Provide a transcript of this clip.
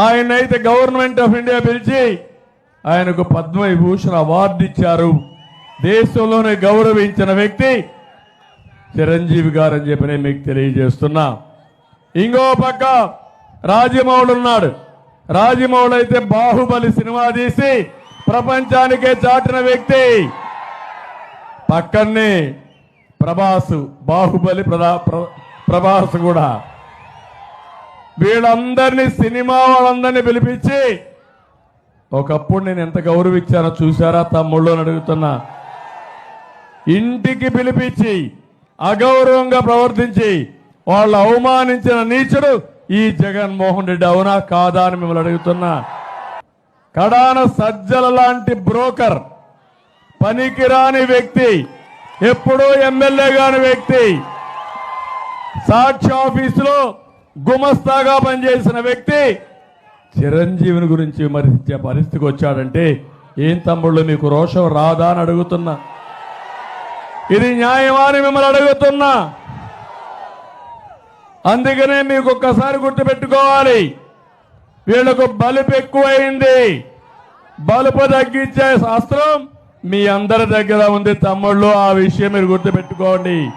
ఆయన అయితే government of India పిలిచి ఆయనకు పద్మవిభూషణ్ అవార్డు ఇచ్చారు. దేశంలోనే గౌరవించిన వ్యక్తి చిరంజీవి గారు అని చెప్పి నేను మీకు తెలియజేస్తున్నా. ఇంకో పక్క రాజమౌళి ఉన్నాడు. రాజమౌళి అయితే బాహుబలి సినిమా తీసి ప్రపంచానికే చాటిన వ్యక్తి. పక్కనే ప్రభాసు బాహుబలి ప్రదా ప్ర- ప్రభాస్ కూడా. వీళ్ళందరినీ సినిమా వాళ్ళందరినీ పిలిపించి ఒకప్పుడు నేను ఎంత గౌరవించానో చూసారా తమ్ముళ్ళు అని అడుగుతున్నా. ఇంటికి పిలిపించి అగౌరవంగా ప్రవర్తించి వాళ్ళు అవమానించిన నీచుడు ఈ జగన్మోహన్ రెడ్డి అవునా కాదా అని మిమ్మల్ని అడుగుతున్నా. కడాన సజ్జల లాంటి బ్రోకర్ పనికిరాని వ్యక్తి ఎప్పుడూ ఎమ్మెల్యే కాని వ్యక్తి సాక్షి ఆఫీసులో గుమస్తాగా పనిచేసిన వ్యక్తి చిరంజీవిని గురించి విమర్శించే పరిస్థితికి వచ్చాడంటే ఏం తమ్ముళ్ళు మీకు రోషం రాదా? అని అడుగుతున్నా. ఇది న్యాయమా అని మిమ్మల్ని అడుగుతున్నా. అందుకనే మీకు ఒక్కసారి గుర్తుపెట్టుకోవాలి. వీళ్ళకు బలుపు ఎక్కువైంది. బలుపు తగ్గించే శాస్త్రం మీ అందరి దగ్గర ఉంది తమ్ముళ్ళు ఆ విషయం మీరు గుర్తుపెట్టుకోండి.